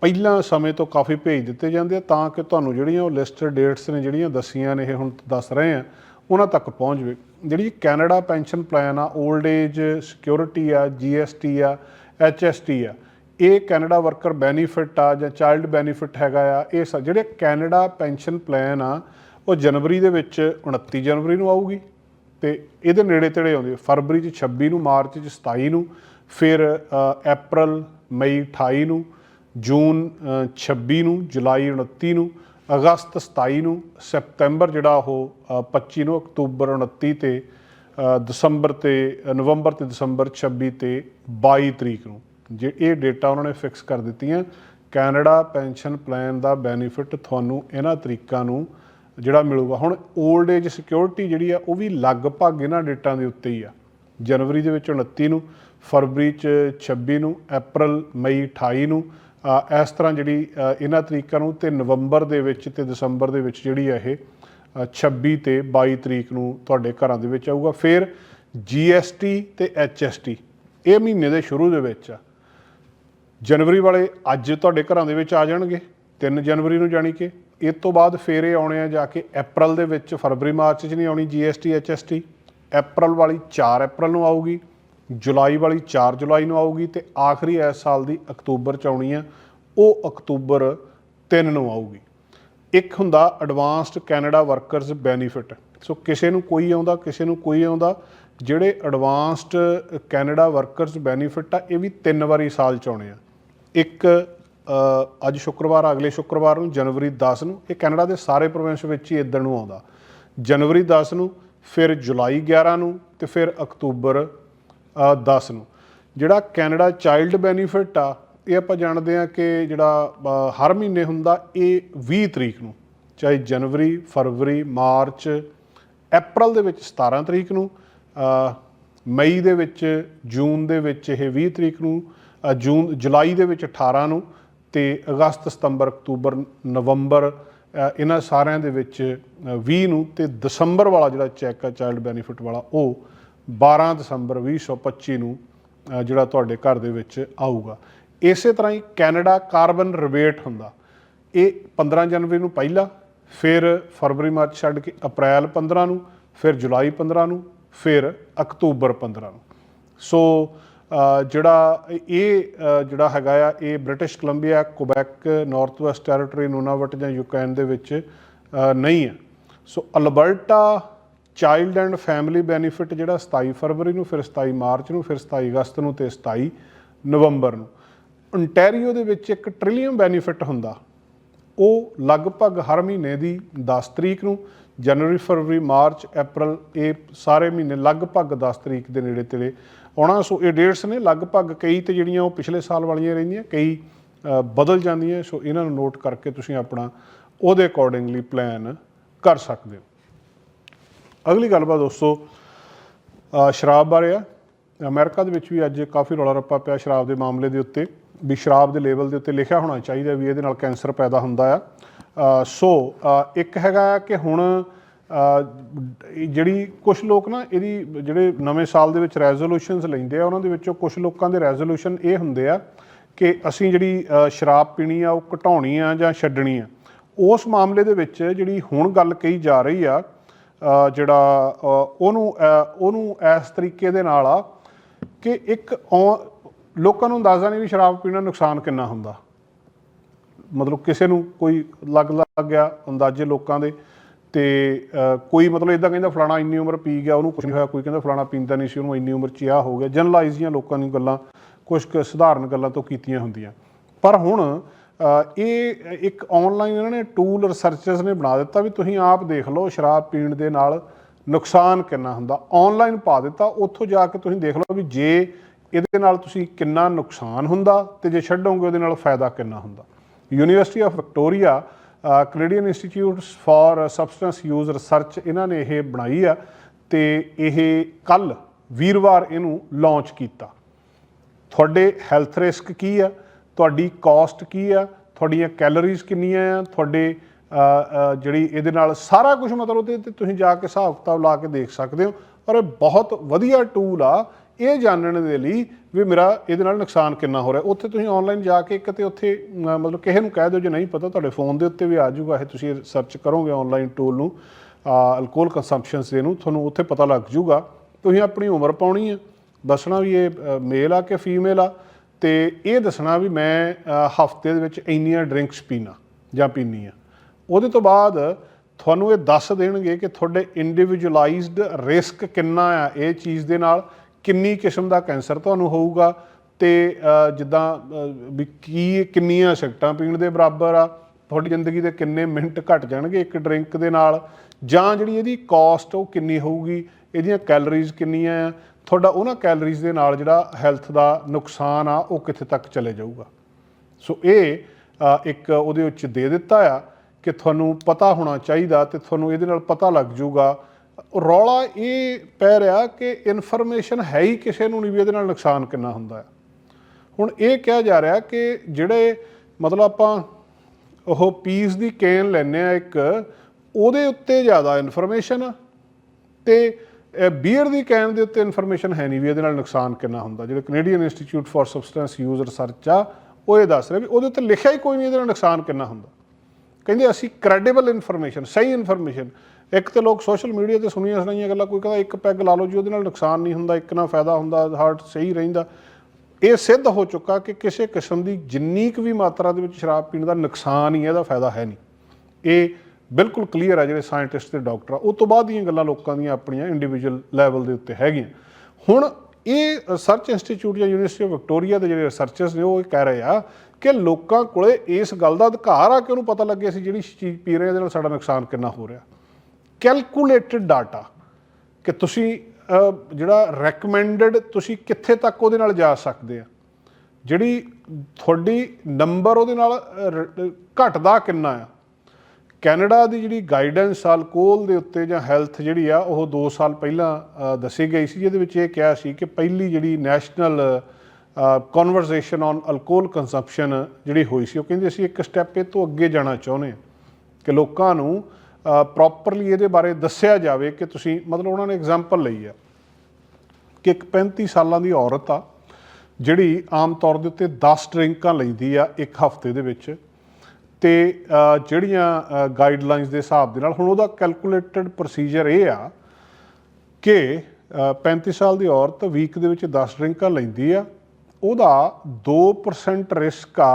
ਪਹਿਲਾਂ ਸਮੇਂ ਤੋਂ ਕਾਫੀ ਭੇਜ ਦਿੱਤੇ ਜਾਂਦੇ ਆ, ਤਾਂ ਕਿ ਤੁਹਾਨੂੰ ਜਿਹੜੀਆਂ ਉਹ ਲਿਸਟਡ ਡੇਟਸ ਨੇ, ਜਿਹੜੀਆਂ ਦੱਸੀਆਂ ਨੇ, ਇਹ ਹੁਣ ਦੱਸ ਰਹੇ ਆ, ਉਹਨਾਂ ਤੱਕ ਪਹੁੰਚ ਜਾਵੇ। ਜਿਹੜੀ ਕੈਨੇਡਾ ਪੈਨਸ਼ਨ ਪਲਾਨ ਆ 올ਡ ਏਜ ਸਿਕਿਉਰਿਟੀ ਆ ਜੀਐਸਟੀ ਆ ਐਚਐਸਟੀ ਆ ਇਹ ਕੈਨੇਡਾ ਵਰਕਰ ਬੈਨੀਫਿਟ ਆ ਜਾਂ ਚਾਈਲਡ ਬੈਨੀਫਿਟ ਹੈਗਾ ਆ ਇਹ ਸ- ਜਿਹੜੇ ਕੈਨੇਡਾ ਪੈਨਸ਼ਨ ਪਲਾਨ ਆ ਉਹ ਜਨਵਰੀ ਦੇ ਵਿੱਚ 29 ਜਨਵਰੀ ਨੂੰ ਆਊਗੀ ਤੇ ਇਹਦੇ ਨੇੜੇ ਤੇੜੇ ਆਉਂਦੀ ਹੈ। ਫਰਵਰੀ ਚ 26 ਨੂੰ ਮਾਰਚ ਚ 27 ਨੂੰ ਫਿਰ ਅਪ੍ਰੈਲ ਮਈ 28 ਨੂੰ ਜੂਨ ਅ, 26 ਨੂੰ ਜੁਲਾਈ 29 ਨੂੰ ਅਗਸਤ 27 ਨੂੰ ਸਪਟੈਂਬਰ ਜਿਹੜਾ ਉਹ ਅ, 25 ਨੂੰ ਅਕਤੂਬਰ 29 ਤੇ ਦਸੰਬਰ ਤੇ ਨਵੰਬਰ ਤੇ ਦਸੰਬਰ 26 ਤੇ 22 ਤਰੀਕ ਨੂੰ ਜੇ ਇਹ ਡੇਟਾ ਉਹਨਾਂ ਨੇ ਫਿਕਸ ਕਰ ਦਿੱਤੀਆਂ ਕੈਨੇਡਾ ਪੈਨਸ਼ਨ ਪਲਾਨ ਦਾ ਬੈਨੀਫਿਟ ਤੁਹਾਨੂੰ ਇਹਨਾਂ ਤਰੀਕਾਂ ਨੂੰ ਜਿਹੜਾ ਮਿਲੂਗਾ। ਹੁਣ 올ਡ ਏਜ ਸਿਕਿਉਰਿਟੀ ਜਿਹੜੀ ਆ ਉਹ ਵੀ ਲਗਭਗ ਇਹਨਾਂ ਡੇਟਾਂ ਦੇ ਉੱਤੇ ਹੀ ਆ। ਜਨਵਰੀ ਦੇ ਵਿੱਚ 29 ਨੂੰ ਫਰਵਰੀ ਚ 26 ਨੂੰ ਅਪ੍ਰੈਲ ਮਈ 28 ਨੂੰ ਇਸ ਤਰ੍ਹਾਂ ਜਿਹੜੀ ਇਹਨਾਂ ਤਰੀਕਾਂ ਨੂੰ ਤੇ ਨਵੰਬਰ ਦੇ ਵਿੱਚ ਤੇ ਦਸੰਬਰ ਦੇ ਵਿੱਚ ਜਿਹੜੀ ਆ ਇਹ ਅ, 26 ਤੇ 22 ਤਰੀਕ ਨੂੰ ਤੁਹਾਡੇ ਘਰਾਂ ਦੇ ਵਿੱਚ ਆਊਗਾ। ਫਿਰ GST ਤੇ HST ਇਹ ਮਹੀਨੇ ਦੇ ਸ਼ੁਰੂ ਦੇ ਵਿੱਚ ਆ। ਜਨਵਰੀ ਵਾਲੇ ਅੱਜ ਤੁਹਾਡੇ ਘਰਾਂ ਦੇ ਵਿੱਚ ਆ ਜਾਣਗੇ 3 ਜਨਵਰੀ ਨੂੰ ਜਾਣੀ ਕਿ। ਇਸ ਤੋਂ ਬਾਅਦ ਫੇਰ ਇਹ ਆਉਣੇ ਆ ਜਾ ਕੇ ਅਪ੍ਰੈਲ ਦੇ ਵਿੱਚ, ਫਰਵਰੀ, ਮਾਰਚ 'ਚ ਨਹੀਂ ਆਉਣੀ GST HST ਅਪ੍ਰੈਲ ਵਾਲੀ 4 ਅਪ੍ਰੈਲ ਨੂੰ ਆਊਗੀ, ਜੁਲਾਈ ਵਾਲੀ 4 ਜੁਲਾਈ ਨੂੰ ਆਊਗੀ ਤੇ ਆਖਰੀ ਇਸ ਸਾਲ ਦੀ ਅਕਤੂਬਰ 'ਚ ਆਉਣੀ ਆ, ਉਹ ਅਕਤੂਬਰ 3 ਨੂੰ ਆਊਗੀ। ਇੱਕ ਹੁੰਦਾ advanced Canada workers benefit so ਕਿਸੇ ਨੂੰ ਕੋਈ ਆਉਂਦਾ, ਕਿਸੇ ਨੂੰ ਕੋਈ ਆਉਂਦਾ, ਜਿਹੜੇ ਐਡਵਾਂਸਡ ਕੈਨੇਡਾ ਵਰਕਰਸ ਬੈਨੀਫਿਟ ਆ, ਇਹ ਵੀ ਤਿੰਨ ਵਾਰੀ ਸਾਲ ਚ ਆਉਣੇ ਆ। ਇੱਕ ਅੱਜ ਸ਼ੁੱਕਰਵਾਰ ਅਗਲੇ ਸ਼ੁੱਕਰਵਾਰ ਨੂੰ ਜਨਵਰੀ 10 ਨੂੰ ਇਹ ਕੈਨੇਡਾ ਦੇ ਸਾਰੇ ਪ੍ਰੋਵਿੰਸ ਵਿੱਚ ਹੀ ਇਦਾਂ ਨੂੰ ਆਉਂਦਾ। ਜਨਵਰੀ 10 ਨੂੰ ਫਿਰ ਜੁਲਾਈ 11 ਨੂੰ ਤੇ ਫਿਰ ਅਕਤੂਬਰ ਅ, 10 ਨੂੰ। ਜਿਹੜਾ ਕੈਨੇਡਾ ਚਾਈਲਡ ਬੈਨੀਫਿਟ ਆ ਇਹ ਆਪਾਂ ਜਾਣਦੇ ਆ ਕਿ ਜਿਹੜਾ ਹਰ ਮਹੀਨੇ ਹੁੰਦਾ ਇਹ 20 ਤਰੀਕ ਨੂੰ ਚਾਹੇ ਜਨਵਰੀ ਫਰਵਰੀ ਮਾਰਚ ਅਪ੍ਰੈਲ ਦੇ ਵਿੱਚ 17 ਤਰੀਕ ਨੂੰ ਮਈ ਦੇ ਵਿੱਚ ਜੂਨ ਦੇ ਵਿੱਚ ਇਹ 20 ਤਰੀਕ ਨੂੰ ਜੂਨ ਜੁਲਾਈ ਦੇ ਵਿੱਚ 18 ਨੂੰ ਤੇ ਅਗਸਤ ਸਤੰਬਰ ਅਕਤੂਬਰ ਨਵੰਬਰ ਇਹਨਾਂ ਸਾਰਿਆਂ ਦੇ ਵਿੱਚ ਅ, 20 ਨੂੰ ਤੇ ਦਸੰਬਰ ਵਾਲਾ ਜਿਹੜਾ ਚੈੱਕ ਆ ਚਾਈਲਡ ਬੈਨੀਫਿਟ ਵਾਲਾ ਉਹ 12 ਦਸੰਬਰ 2025 ਨੂੰ ਜਿਹੜਾ ਤੁਹਾਡੇ ਘਰ ਦੇ ਵਿੱਚ ਆਊਗਾ। ਇਸੇ ਤਰ੍ਹਾਂ ਹੀ ਕੈਨੇਡਾ ਕਾਰਬਨ ਰਿਬੇਟ ਹੁੰਦਾ। ਇਹ 15 ਜਨਵਰੀ ਨੂੰ ਪਹਿਲਾ ਫਿਰ ਫਰਵਰੀ ਮਾਰਚ ਛੱਡ ਕੇ ਅਪ੍ਰੈਲ 15 ਨੂੰ ਫਿਰ ਜੁਲਾਈ 15 ਨੂੰ ਫਿਰ ਅਕਤੂਬਰ 15 ਨੂੰ। ਸੋ ਜਿਹੜਾ ਇਹ ਜਿਹੜਾ ਹੈਗਾ ਆ, ਇਹ British Columbia, Quebec, North West Territory, Nunavut ਜਾਂ ਯੂਕਰੇਨ ਦੇ ਵਿੱਚ ਨਹੀਂ ਹੈ। So Alberta child and family benefit ਜਿਹੜਾ 27 ਫਰਵਰੀ ਨੂੰ, ਫਿਰ 27 ਮਾਰਚ ਨੂੰ, ਫਿਰ 27 ਅਗਸਤ ਨੂੰ ਤੇ 27 ਨਵੰਬਰ ਨੂੰ। ontario ਦੇ ਵਿੱਚ ਇੱਕ ਟ੍ਰਿਲੀਅਨ ਬੈਨੀਫਿਟ ਹੁੰਦਾ। ਉਹ ਲਗਭਗ ਹਰ ਮਹੀਨੇ ਦੀ 10 ਤਰੀਕ ਨੂੰ ਜਨਵਰੀ, ਫਰਵਰੀ, ਮਾਰਚ ਅਪ੍ਰੈਲ ਇਹ ਸਾਰੇ ਮਹੀਨੇ ਲਗਭਗ 10 ਤਰੀਕ ਦੇ ਨੇੜੇ ਤੇੜੇ ਆਉਣਾ। ਸੋ ਇਹ ਡੇਟਸ ਨੇ ਲਗਭਗ ਕਈ ਤੇ ਜਿਹੜੀਆਂ ਉਹ ਪਿਛਲੇ ਸਾਲ ਵਾਲੀਆਂ ਰਹਿੰਦੀਆਂ, ਕਈ ਬਦਲ ਜਾਂਦੀਆਂ। ਸੋ ਇਹਨਾਂ ਨੂੰ ਨੋਟ ਕਰਕੇ ਤੁਸੀਂ ਆਪਣਾ ਉਹਦੇ ਅਕੋਰਡਿੰਗਲੀ ਪਲਾਨ ਕਰ ਸਕਦੇ ਹੋ। ਅਗਲੀ ਗੱਲਬਾਤ ਦੋਸਤੋ ਸ਼ਰਾਬ ਬਾਰੇ ਆ। ਅਮਰੀਕਾ ਦੇ ਵਿੱਚ ਵੀ ਅੱਜ ਕਾਫੀ ਰੌਲਾ ਰੱਪਾ ਪਿਆ ਸ਼ਰਾਬ ਦੇ ਮਾਮਲੇ ਦੇ ਉੱਤੇ, ਵੀ ਸ਼ਰਾਬ ਦੇ ਲੇਬਲ ਦੇ ਉੱਤੇ ਲਿਖਿਆ ਹੋਣਾ ਚਾਹੀਦਾ ਵੀ ਇਹਦੇ ਨਾਲ ਕੈਂਸਰ ਪੈਦਾ ਹੁੰਦਾ ਆ। ਸੋ ਇੱਕ ਹੈਗਾ ਆ ਕਿ ਹੁਣ ਜਿਹੜੀ ਕੁਝ ਲੋਕ ਨਾ ਇਹਦੀ ਜਿਹੜੇ ਨਵੇਂ ਸਾਲ ਦੇ ਵਿੱਚ ਰੈਜ਼ੋਲੂਸ਼ਨਸ ਲੈਂਦੇ ਆ, ਉਹਨਾਂ ਦੇ ਵਿੱਚੋਂ ਕੁਝ ਲੋਕਾਂ ਦੇ ਰੈਜ਼ੋਲੂਸ਼ਨ ਇਹ ਹੁੰਦੇ ਆ ਕਿ ਅਸੀਂ ਜਿਹੜੀ ਸ਼ਰਾਬ ਪੀਣੀ ਆ, ਉਹ ਘਟਾਉਣੀ ਆ ਜਾਂ ਛੱਡਣੀ ਆ। ਉਸ ਮਾਮਲੇ ਦੇ ਵਿੱਚ ਜਿਹੜੀ ਹੁਣ ਗੱਲ ਕਹੀ ਜਾ ਰਹੀ ਆ ਜਿਹੜਾ ਉਹਨੂੰ ਉਹਨੂੰ ਇਸ ਤਰੀਕੇ ਦੇ ਨਾਲ ਆ ਕਿ ਇੱਕ ਔ- ਲੋਕਾਂ ਨੂੰ ਅੰਦਾਜ਼ਾ ਨਹੀਂ ਵੀ ਸ਼ਰਾਬ ਪੀਣਾ ਨੁਕਸਾਨ ਕਿੰਨਾ ਹੁੰਦਾ। ਮਤਲਬ ਕਿਸੇ ਨੂੰ ਕੋਈ ਲੱਗ ਲੱਗ ਗਿਆ ਅੰਦਾਜ਼ੇ ਲੋਕਾਂ ਦੇ, ਤੇ ਕੋਈ ਮਤਲਬ ਇਦਾਂ ਕਹਿੰਦਾ ਫਲਾਣਾ ਇੰਨੀ ਉਮਰ ਪੀ ਗਿਆ, ਉਹਨੂੰ ਕੁਝ ਨਹੀਂ ਹੋਇਆ, ਕੋਈ ਕਹਿੰਦਾ ਫਲਾਣਾ ਪੀਂਦਾ ਨਹੀਂ ਸੀ, ਉਹਨੂੰ ਇੰਨੀ ਉਮਰ 'ਚ ਆ ਹੋ ਗਿਆ। ਜਨਰਲਾਈਜ਼ ਦੀਆਂ ਲੋਕਾਂ ਦੀਆਂ ਗੱਲਾਂ ਕੁਝ ਕੁ ਸਧਾਰਨ ਗੱਲਾਂ ਤੋਂ ਕੀਤੀਆਂ ਹੁੰਦੀਆਂ। ਪਰ ਹੁਣ ਇਹ ਇੱਕ ਆਨਲਾਈਨ ਇਹਨਾਂ ਨੇ ਟੂਲ ਰਿਸਰਚਰਸ ਨੇ ਬਣਾ ਦਿੱਤਾ ਵੀ ਤੁਸੀਂ ਆਪ ਦੇਖ ਲਓ ਸ਼ਰਾਬ ਪੀਣ ਦੇ ਨਾਲ ਨੁਕਸਾਨ ਕਿੰਨਾ ਹੁੰਦਾ। ਆਨਲਾਈਨ ਪਾ ਦਿੱਤਾ, ਉੱਥੋਂ ਜਾ ਕੇ ਤੁਸੀਂ ਦੇਖ ਲਓ ਵੀ ਜੇ ਇਹਦੇ ਨਾਲ ਤੁਸੀਂ ਕਿੰਨਾ ਨੁਕਸਾਨ ਹੁੰਦਾ ਤੇ ਜੇ ਛੱਡੋਗੇ ਉਹਦੇ ਨਾਲ ਫਾਇਦਾ ਕਿੰਨਾ ਹੁੰਦਾ। University of Victoria Canadian institutes for substance use research ਇਹਨਾਂ ਨੇ ਇਹ ਬਣਾਈ ਆ ਤੇ ਇਹ ਕੱਲ ਵੀਰਵਾਰ ਇਹਨੂੰ ਲਾਂਚ ਕੀਤਾ। ਤੁਹਾਡੇ ਹੈਲਥ ਰਿਸਕ ਕੀ ਆ? ਤੁਹਾਡੀ ਕਾਸਟ ਕੀ ਆ? ਤੁਹਾਡੀਆਂ ਕੈਲੋਰੀਜ਼ ਕਿੰਨੀਆਂ ਆ? ਤੁਹਾਡੇ ਜਿਹੜੀ ਇਹਦੇ ਨਾਲ ਸਾਰਾ ਕੁਝ ਮਤਲਬ ਉਹਦੇ ਤੇ ਤੁਸੀਂ ਜਾ ਕੇ ਹਿਸਾਬ ਕਿਤਾਬ ਲਾ ਕੇ ਦੇਖ ਸਕਦੇ ਹੋ। ਔਰ ਇਹ ਬਹੁਤ ਵਧੀਆ ਟੂਲ ਆ। ਇਹ ਜਾਣਨ ਦੇ ਲਈ ਵੀ ਮੇਰਾ ਇਹਦੇ ਨਾਲ ਨੁਕਸਾਨ ਕਿੰਨਾ ਹੋ ਰਿਹਾ। ਉੱਥੇ ਤੁਸੀਂ ਆਨਲਾਈਨ ਜਾ ਕੇ ਇੱਕ ਤੇ ਉੱਥੇ ਮਤਲਬ ਕਿਸੇ ਨੂੰ ਕਹਿ ਦਿਓ ਜੇ ਨਹੀਂ ਪਤਾ, ਤੁਹਾਡੇ ਫੋਨ ਦੇ ਉੱਤੇ ਵੀ ਆ ਜਾਊਗਾ, ਇਹ ਤੁਸੀਂ ਸਰਚ ਕਰੋਗੇ ਆਨਲਾਈਨ ਟੂਲ ਨੂੰ ਅਲਕੋਹਲ ਕੰਸੰਪਸ਼ਨਸ ਦੇ ਨੂੰ, ਤੁਹਾਨੂੰ ਉੱਥੇ ਪਤਾ ਲੱਗ ਜਾਊਗਾ। ਤੁਸੀਂ ਆਪਣੀ ਉਮਰ ਪਾਉਣੀ ਆ ਦੱਸਣਾ ਵੀ ਇਹ ਮੇਲ ਆ ਕਿ ਫੀਮੇਲ ਆ? ਤੇ ਇਹ ਦੱਸਣਾ ਵੀ ਮੈਂ ਹਫ਼ਤੇ ਦੇ ਵਿੱਚ ਇੰਨੀਆਂ ਡਰਿੰਕਸ ਪੀਣਾ ਜਾਂ ਪੀਨੀ ਆ। ਉਹਦੇ ਤੋਂ ਬਾਅਦ ਤੁਹਾਨੂੰ ਇਹ ਦੱਸ ਦੇਣਗੇ ਕਿ ਤੁਹਾਡੇ ਇੰਡੀਵਿਜੂਅਲਾਈਜ਼ਡ ਰਿਸਕ ਕਿੰਨਾ ਆ ਇਹ ਚੀਜ਼ ਦੇ ਨਾਲ ਕਿੰਨੀ ਕਿਸਮ ਦਾ ਕੈਂਸਰ ਤੁਹਾਨੂੰ ਹੋਊਗਾ ਤੇ ਜਿੱਦਾਂ ਵੀ ਕੀ, ਕਿੰਨੀਆਂ ਸਿਗਰਟਾਂ ਪੀਣ ਦੇ ਬਰਾਬਰ ਆ, ਤੁਹਾਡੀ ਜ਼ਿੰਦਗੀ ਦੇ ਕਿੰਨੇ ਮਿੰਟ ਘਟ ਜਾਣਗੇ ਇੱਕ ਡਰਿੰਕ ਦੇ ਨਾਲ, ਜਾਂ ਜਿਹੜੀ ਇਹਦੀ ਕਾਸਟ ਉਹ ਕਿੰਨੀ ਹੋਊਗੀ, ਇਹਦੀਆਂ ਕੈਲਰੀਜ਼ ਕਿੰਨੀਆਂ ਆ, ਤੁਹਾਡਾ ਉਹਨਾਂ ਕੈਲਰੀਜ਼ ਦੇ ਨਾਲ ਜਿਹੜਾ ਹੈਲਥ ਦਾ ਨੁਕਸਾਨ ਆ, ਉਹ ਕਿੱਥੇ ਤੱਕ ਚਲੇ ਜਾਊਗਾ। ਸੋ ਇਹ ਇੱਕ ਉਹਦੇ ਵਿੱਚ ਦੇ ਦਿੱਤਾ ਆ ਕਿ ਤੁਹਾਨੂੰ ਪਤਾ ਹੋਣਾ ਚਾਹੀਦਾ ਤੇ ਤੁਹਾਨੂੰ ਇਹਦੇ ਨਾਲ ਪਤਾ ਲੱਗ ਜਾਊਗਾ ਰੌਲਾ ਇਹ ਪੈ ਰਿਹਾ ਕਿ ਇਨਫੋਰਮੇਸ਼ਨ ਹੈ ਹੀ ਕਿਸੇ ਨੂੰ ਨਹੀਂ ਵੀ ਇਹਦੇ ਨਾਲ ਨੁਕਸਾਨ ਕਿੰਨਾ ਹੁੰਦਾ ਹੈ। ਹੁਣ ਇਹ ਕਿਹਾ ਜਾ ਰਿਹਾ ਕਿ ਜਿਹੜੇ ਮਤਲਬ ਆਪਾਂ ਉਹ ਪੀਸ ਦੀ ਕੇਨ ਲੈਨੇ ਆ ਇੱਕ, ਉਹਦੇ ਉੱਤੇ ਜ਼ਿਆਦਾ ਇਨਫੋਰਮੇਸ਼ਨ ਆ ਤੇ ਬੀਅਰ ਦੀ ਕੈਨ ਦੇ ਉੱਤੇ ਇਨਫੋਰਮੇਸ਼ਨ ਹੈ ਨਹੀਂ ਵੀ ਇਹਦੇ ਨਾਲ ਨੁਕਸਾਨ ਕਿੰਨਾ ਹੁੰਦਾ। ਜਿਹੜੇ Canadian institute for substance use research ਆ, ਉਹ ਇਹ ਦੱਸ ਰਿਹਾ ਵੀ ਉਹਦੇ ਉੱਤੇ ਲਿਖਿਆ ਹੀ ਕੋਈ ਨਹੀਂ ਇਹਦੇ ਨਾਲ ਨੁਕਸਾਨ ਕਿੰਨਾ ਹੁੰਦਾ। ਕਹਿੰਦੇ ਅਸੀਂ ਕ੍ਰੈਡੀਬਲ ਇਨਫੋਰਮੇਸ਼ਨ ਸਹੀ ਇਨਫੋਰਮੇਸ਼ਨ ਇੱਕ ਤੇ ਲੋਕ ਸੋਸ਼ਲ ਮੀਡੀਆ ਤੇ ਸੁਣੀਆਂ ਸੁਣਾਈਆਂ ਗੱਲਾਂ ਕੋਈ ਕਹਿੰਦਾ ਇੱਕ ਪੈਗ ਲਾ ਲਓ ਜੀ ਉਹਦੇ ਨਾਲ ਨੁਕਸਾਨ ਨਹੀਂ ਹੁੰਦਾ ਇੱਕ ਨਾਲ ਫਾਇਦਾ ਹੁੰਦਾ ਹਾਰਟ ਸਹੀ ਰਹਿੰਦਾ। ਇਹ ਸਿੱਧ ਹੋ ਚੁੱਕਾ ਕਿ ਕਿਸੇ ਕਿਸਮ ਦੀ ਜਿੰਨੀ ਕੁ ਵੀ ਮਾਤਰਾ ਦੇ ਵਿੱਚ ਸ਼ਰਾਬ ਪੀਣ ਦਾ ਨੁਕਸਾਨ ਹੀ ਹੈ, ਇਹਦਾ ਫਾਇਦਾ ਹੈ ਨਹੀਂ। ਇਹ ਬਿਲਕੁਲ ਕਲੀਅਰ ਆ ਜਿਹੜੇ ਸਾਇੰਟਿਸਟ ਤੇ ਡਾਕਟਰ ਆ। ਉਹ ਤੋਂ ਬਾਅਦ ਦੀਆਂ ਗੱਲਾਂ ਲੋਕਾਂ ਦੀਆਂ ਆਪਣੀਆਂ ਇੰਡੀਵਿਜੂਅਲ ਲੈਵਲ ਦੇ ਉੱਤੇ ਹੈਗੀਆਂ। ਹੁਣ ਇਹ ਰਿਸਰਚ ਇੰਸਟੀਚਿਊਟ ਜਾਂ ਯੂਨੀਵਰਸਿਟੀ ਆਫ ਵਿਕਟੋਰੀਆ ਦੇ ਜਿਹੜੇ ਰਿਸਰਚਰਸ ਨੇ ਉਹ ਇਹ ਕਹਿ ਰਹੇ ਆ ਕਿ ਲੋਕਾਂ ਕੋਲੇ ਇਸ ਗੱਲ ਦਾ ਅਧਿਕਾਰ ਆ ਕਿ ਉਹਨੂੰ ਪਤਾ ਲੱਗੇ ਅਸੀਂ ਜਿਹੜੀ ਚੀਜ਼ ਪੀ ਰਹੇ ਇਹਦੇ ਨਾਲ ਸਾਡਾ ਨੁਕਸਾਨ ਕਿੰਨਾ ਹੋ ਰਿਹਾ। ਕੈਲਕੂਲੇਟਡ ਡਾਟਾ ਕਿ ਤੁਸੀਂ ਜਿਹੜਾ ਰეკਮੈਂਡਡ ਤੁਸੀਂ ਕਿੱਥੇ ਤੱਕ ਉਹਦੇ ਨਾਲ ਜਾ ਸਕਦੇ ਆ। ਜਿਹੜੀ ਤੁਹਾਡੀ ਨੰਬਰ ਉਹਦੇ ਨਾਲ ਅਹ, ਘਟਦਾ ਕਿੰਨਾ ਆ। ਕੈਨੇਡਾ ਦੀ ਜਿਹੜੀ ਗਾਈਡੈਂਸ ਅਲਕੋਹਲ ਦੇ ਉੱਤੇ ਜਾਂ ਹੈਲਥ ਜਿਹੜੀ ਆ ਉਹ 2 ਸਾਲ ਪਹਿਲਾਂ ਦੱਸੀ ਗਈ ਸੀ ਜਿਹਦੇ ਵਿੱਚ ਇਹ ਕਿਹਾ ਸੀ ਕਿ ਪਹਿਲੀ ਜਿਹੜੀ national conversation on alcohol consumption ਜਿਹੜੀ ਹੋਈ ਸੀ ਉਹ ਕਹਿੰਦੇ ਅਸੀਂ ਇੱਕ ਸਟੈਪ ਇਹ ਤੋਂ ਅੱਗੇ ਜਾਣਾ ਚਾਹੁੰਦੇ ਹਾਂ ਕਿ ਲੋਕਾਂ ਨੂੰ ਪ੍ਰੋਪਰਲੀ ਇਹਦੇ ਬਾਰੇ ਦੱਸਿਆ ਜਾਵੇ ਕਿ ਤੁਸੀਂ ਮਤਲਬ ਉਹਨਾਂ ਨੇ ਐਗਜ਼ਾਮਪਲ ਲਈ ਆ ਕਿ ਇੱਕ 35 ਸਾਲਾਂ ਦੀ ਔਰਤ ਆ ਜਿਹੜੀ ਆਮ ਤੌਰ ਦੇ ਉੱਤੇ 10 ਡਰਿੰਕਾਂ ਲੈਂਦੀ ਆ ਇੱਕ ਹਫ਼ਤੇ ਦੇ ਵਿੱਚ ਤੇ ਜਿਹੜੀਆਂ ਗਾਈਡਲਾਈਨਸ ਦੇ ਹਿਸਾਬ ਦੇ ਨਾਲ ਹੁਣ ਉਹਦਾ ਕੈਲਕੂਲੇਟਡ ਪ੍ਰੋਸੀਜਰ ਇਹ ਆ ਕਿ ਅ, 35 ਸਾਲ ਦੀ ਔਰਤ ਵੀਕ ਦੇ ਵਿੱਚ 10 ਡਰਿੰਕਾਂ ਲੈਂਦੀ ਆ ਉਹਦਾ 2% ਰਿਸਕ ਆ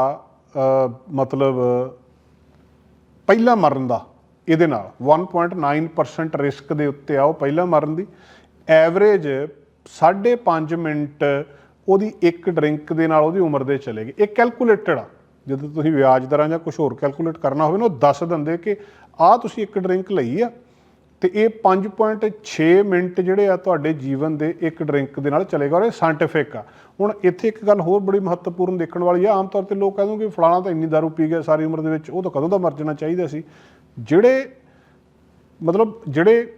ਮਤਲਬ ਪਹਿਲਾਂ ਮਰਨ ਦਾ। ਇਹਦੇ ਨਾਲ 1.9% ਰਿਸਕ ਦੇ ਉੱਤੇ ਆ ਉਹ ਪਹਿਲਾਂ ਮਰਨ ਦੀ। ਐਵਰੇਜ 5.5 ਮਿੰਟ ਉਹਦੀ ਇੱਕ ਡਰਿੰਕ ਦੇ ਨਾਲ ਉਹਦੀ ਉਮਰ ਦੇ ਚਲੇ ਗਏ। ਇਹ ਕੈਲਕੂਲੇਟਡ ਆ। ਜਦੋਂ ਤੁਸੀਂ ਵਿਆਜ ਦਰਾਂ ਜਾਂ ਕੁਝ ਹੋਰ ਕੈਲਕੂਲੇਟ ਕਰਨਾ ਹੋਵੇ ਨਾ, ਉਹ ਦੱਸ ਦਿੰਦੇ ਕਿ ਆਹ ਤੁਸੀਂ ਇੱਕ ਡਰਿੰਕ ਲਈ ਆ ਤੇ ਇਹ 5.6 ਮਿੰਟ ਜਿਹੜੇ ਆ ਤੁਹਾਡੇ ਜੀਵਨ ਦੇ ਇੱਕ ਡਰਿੰਕ ਦੇ ਨਾਲ ਚਲੇਗਾ ਔਰ ਇਹ ਸਾਇੰਟਿਫਿਕ ਆ। ਹੁਣ ਇੱਥੇ ਇੱਕ ਗੱਲ ਹੋਰ ਬੜੀ ਮਹੱਤਵਪੂਰਨ ਦੇਖਣ ਵਾਲੀ ਆ। ਆਮ ਤੌਰ ਤੇ ਲੋਕ ਕਹਿੰਦੇ ਕਿ ਫਲਾਣਾ ਤਾਂ ਇੰਨੀ ਦਾਰੂ ਪੀ ਗਿਆ ਸਾਰੀ ਉਮਰ ਦੇ ਵਿੱਚ, ਉਹ ਤਾਂ ਕਦੋਂ ਦਾ ਮਰ ਜਾਣਾ ਚਾਹੀਦਾ ਸੀ? ਜਿਹੜੇ, ਮਤਲਬ ਜਿਹੜੇ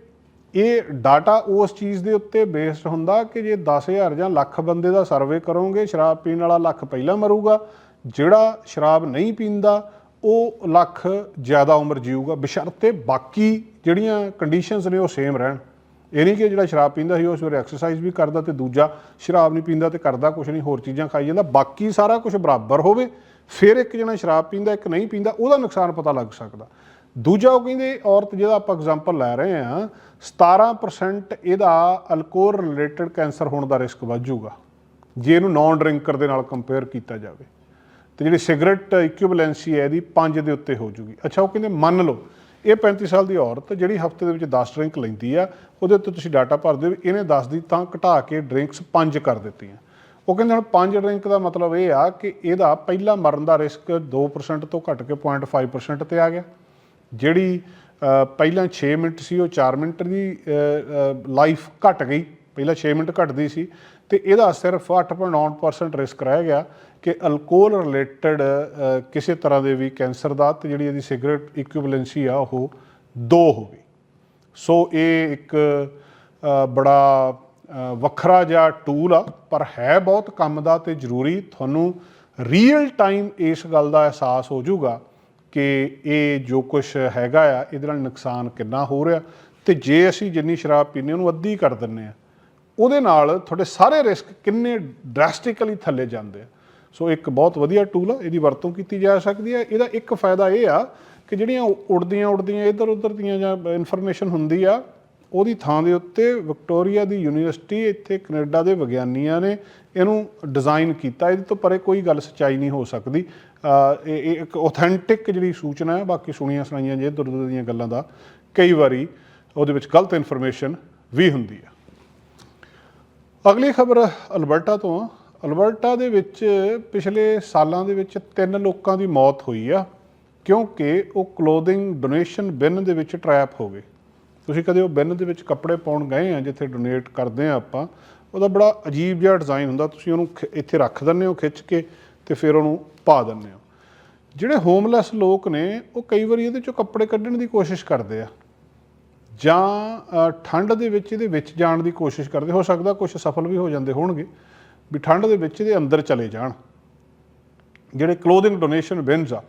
ਇਹ ਡਾਟਾ ਉਸ ਚੀਜ਼ ਦੇ ਉੱਤੇ ਬੇਸਡ ਹੁੰਦਾ ਕਿ ਜੇ 10000 ਜਾਂ ਲੱਖ ਬੰਦੇ ਦਾ ਸਰਵੇ ਕਰੋਗੇ, ਸ਼ਰਾਬ ਪੀਣ ਵਾਲਾ ਲੱਖ ਪਹਿਲਾਂ ਮਰੂਗਾ, ਜਿਹੜਾ ਸ਼ਰਾਬ ਨਹੀਂ ਪੀਂਦਾ, ਉਹ ਲੱਖ ਜ਼ਿਆਦਾ ਉਮਰ ਜੀਊਗਾ। ਬਸ਼ਰਤੇ ਬਾਕੀ ਜਿਹੜੀਆਂ ਕੰਡੀਸ਼ਨਸ ਨੇ ਉਹ ਸੇਮ ਰਹਿਣ। ਇਹ ਨਹੀਂ ਕਿ ਜਿਹੜਾ ਸ਼ਰਾਬ ਪੀਂਦਾ ਸੀ, ਉਹ ਸਵੇਰੇ ਐਕਸਰਸਾਈਜ਼ ਵੀ ਕਰਦਾ ਤੇ ਦੂਜਾ ਸ਼ਰਾਬ ਨਹੀਂ ਪੀਂਦਾ ਤੇ ਕਰਦਾ ਕੁਝ ਨਹੀਂ, ਹੋਰ ਚੀਜ਼ਾਂ ਖਾਈ ਜਾਂਦਾ। ਬਾਕੀ ਸਾਰਾ ਕੁਝ ਬਰਾਬਰ ਹੋਵੇ, ਫਿਰ ਇੱਕ ਜਣਾ ਸ਼ਰਾਬ ਪੀਂਦਾ, ਇੱਕ ਨਹੀਂ ਪੀਂਦਾ, ਉਹਦਾ ਨੁਕਸਾਨ ਪਤਾ ਲੱਗ ਸਕਦਾ। ਦੂਜਾ ਉਹ ਕਹਿੰਦੇ ਔਰਤ ਜਿਹਦਾ ਆਪਾਂ ਐਗਜ਼ਾਮਪਲ ਲੈ ਰਹੇ ਆ 17% ਇਹਦਾ ਅਲਕੋਹਲ ਰਿਲੇਟਡ ਕੈਂਸਰ ਹੋਣ ਦਾ ਰਿਸਕ ਵੱਧ ਜਾਊਗਾ, ਜੇ ਇਹਨੂੰ ਨਾਨ ਡਰਿੰਕਰ ਦੇ ਨਾਲ ਕੰਪੇਅਰ ਕੀਤਾ ਜਾਵੇ। ਤੇ ਜਿਹੜੀ ਸਿਗਰਟ ਇਕੁਇਵਲੈਂਸੀ ਹੈ ਇਹਦੀ 5 ਦੇ ਉੱਤੇ ਹੋ ਜੂਗੀ ਅੱਛਾ, ਉਹ ਕਹਿੰਦੇ ਮੰਨ ਲਓ, ਇਹ 35 ਸਾਲ ਦੀ ਔਰਤ ਜਿਹੜੀ ਹਫ਼ਤੇ ਦੇ ਵਿੱਚ 10 ਡਰਿੰਕ ਲੈਂਦੀ ਆ, ਉਹਦੇ ਉੱਤੇ ਤੁਸੀਂ ਡਾਟਾ ਭਰ ਦਿਓ ਵੀ ਇਹਨੇ 10 ਦੀ ਤਾਂ ਘਟਾ ਕੇ ਡਰਿੰਕਸ 5 ਕਰ ਦਿੱਤੀਆਂ। ਉਹ ਕਹਿੰਦੇ ਹੁਣ 5 ਡਰਿੰਕ ਦਾ ਮਤਲਬ ਇਹ ਆ ਕਿ ਇਹਦਾ ਪਹਿਲਾ ਮਰਨ ਦਾ ਰਿਸਕ 2% ਤੋਂ ਘਟ ਕੇ 0.5% ਤੇ ਆ ਗਿਆ। ਜਿਹੜੀ ਪਹਿਲਾਂ 6 ਮਿੰਟ ਸੀ, ਉਹ 4 ਮਿੰਟ ਦੀ ਲਾਈਫ ਘਟ ਗਈ। ਪਹਿਲਾਂ 6 ਮਿੰਟ ਘਟਦੀ ਸੀ ਤੇ ਇਹਦਾ ਸਿਰਫ 8.9% ਰਿਸਕ ਰਹਿ ਗਿਆ ਕਿ ਅਲਕੋਹਲ ਰਿਲੇਟਡ ਕਿਸੇ ਤਰ੍ਹਾਂ ਦੇ ਵੀ ਕੈਂਸਰ ਦਾ ਤੇ ਜਿਹੜੀ ਇਹਦੀ ਸਿਗਰਟ ਇਕੁਇਵਲੈਂਸੀ ਆ, ਉਹ 2 ਹੋ ਗਈ। ਸੋ ਇਹ ਇੱਕ ਬੜਾ ਵੱਖਰਾ ਜਿਹਾ ਟੂਲ ਆ, ਪਰ ਹੈ ਬਹੁਤ ਕੰਮ ਦਾ ਤੇ ਜ਼ਰੂਰੀ। ਤੁਹਾਨੂੰ ਰੀਅਲ ਟਾਈਮ ਇਸ ਗੱਲ ਦਾ ਅਹਿਸਾਸ ਹੋ ਜਾਊਗਾ ਕਿ ਇਹ ਜੋ ਕੁਝ ਹੈਗਾ ਆ, ਇਹਦੇ ਨਾਲ ਨੁਕਸਾਨ ਕਿੰਨਾ ਹੋ ਰਿਹਾ? ਤੇ ਜੇ ਅਸੀਂ ਜਿੰਨੀ ਸ਼ਰਾਬ ਪੀਂਦੇ ਉਹਨੂੰ ਅੱਧੀ ਕਰ ਦਿੰਨੇ ਆ ਉਹਦੇ ਨਾਲ ਤੁਹਾਡੇ ਸਾਰੇ ਰਿਸਕ ਕਿੰਨੇ ਡਰੈਸਟਿਕਲੀ ਥੱਲੇ ਜਾਂਦੇ ਆ। ਸੋ ਇੱਕ ਬਹੁਤ ਵਧੀਆ ਟੂਲ ਆ, ਇਹਦੀ ਵਰਤੋਂ ਕੀਤੀ ਜਾ ਸਕਦੀ ਹੈ ਇਹਦਾ ਇੱਕ ਫਾਇਦਾ ਇਹ ਆ ਕਿ ਜਿਹੜੀਆਂ ਉ- ਉੜਦੀਆਂ ਉੜਦੀਆਂ ਇੱਧਰ ਉੱਧਰ ਦੀਆਂ ਜਾਂ ਇਨਫੋਰਮੇਸ਼ਨ ਹੁੰਦੀ ਆ, ਉਹਦੀ ਥਾਂ ਦੇ ਉੱਤੇ ਵਿਕਟੋਰੀਆ ਦੀ ਯੂਨੀਵਰਸਿਟੀ, ਇੱਥੇ ਕੈਨੇਡਾ ਦੇ ਵਿਗਿਆਨੀਆਂ ਨੇ ਇਹਨੂੰ ਡਿਜ਼ਾਈਨ ਕੀਤਾ। ਇਹਦੇ ਤੋਂ ਪਰੇ ਕੋਈ ਗੱਲ ਸੱਚਾਈ ਨਹੀਂ ਹੋ ਸਕਦੀ। ਇਹ ਇੱਕ ਆਥੈਂਟਿਕ ਜਿਹੜੀ ਸੂਚਨਾ ਹੈ, ਬਾਕੀ ਸੁਣੀਆਂ ਸੁਣਾਈਆਂ ਜੇ ਇੱਧਰ ਉੱਧਰ ਦੀਆਂ ਗੱਲਾਂ ਦਾ, ਕਈ ਵਾਰੀ ਉਹਦੇ ਵਿੱਚ ਗਲਤ ਇਨਫੋਰਮੇਸ਼ਨ ਵੀ ਹੁੰਦੀ ਆ ਅਗਲੀ ਖਬਰ ਅਲਬਰਟਾ ਤੋਂ ਅਲਬਰਟਾ ਦੇ ਵਿੱਚ ਪਿਛਲੇ ਸਾਲਾਂ ਦੇ ਵਿੱਚ ਤਿੰਨ ਲੋਕਾਂ ਦੀ ਮੌਤ ਹੋਈ ਆ, ਕਿਉਂਕਿ ਉਹ ਕਲੋਥਿੰਗ ਡੋਨੇਸ਼ਨ ਬਿਨ ਦੇ ਵਿੱਚ ਟਰੈਪ ਹੋ ਗਏ। ਤੁਸੀਂ ਕਦੇ ਉਹ ਬਿਨ ਦੇ ਵਿੱਚ ਕੱਪੜੇ ਪਾਉਣ ਗਏ ਆ, ਜਿੱਥੇ ਡੋਨੇਟ ਕਰਦੇ ਆ ਆਪਾਂ, ਉਹਦਾ ਬੜਾ ਅਜੀਬ ਜਿਹਾ ਡਿਜ਼ਾਈਨ ਹੁੰਦਾ, ਤੁਸੀਂ ਉਹਨੂੰ ਖਿ- ਇੱਥੇ ਰੱਖ ਦਿੰਦੇ ਹੋ ਖਿੱਚ ਕੇ ਤੇ ਫਿਰ ਉਹਨੂੰ ਪਾ ਦਿੰਦੇ ਹੋ। ਜਿਹੜੇ ਹੋਮਲੈਸ ਲੋਕ ਨੇ, ਉਹ ਕਈ ਵਾਰੀ ਇਹਦੇ ਚੋਂ ਕੱਪੜੇ ਕੱਢਣ ਦੀ ਕੋਸ਼ਿਸ਼ ਕਰਦੇ ਆ। ਜਾਂ ਠੰਡ ਦੇ ਵਿੱਚ ਇਹਦੇ ਵਿੱਚ ਜਾਣ ਦੀ ਕੋਸ਼ਿਸ਼ ਕਰਦੇ। ਹੋ ਸਕਦਾ ਕੁਝ ਸਫਲ ਵੀ ਹੋ ਜਾਂਦੇ ਹੋਣਗੇ, ਵੀ ਠੰਡ ਦੇ ਵਿੱਚ ਇਹਦੇ ਅੰਦਰ ਚਲੇ ਜਾਣ। ਜਿਹੜੇ ਕਲੋਥਿੰਗ ਡੋਨੇਸ਼ਨ ਬਿਨਸ ਆ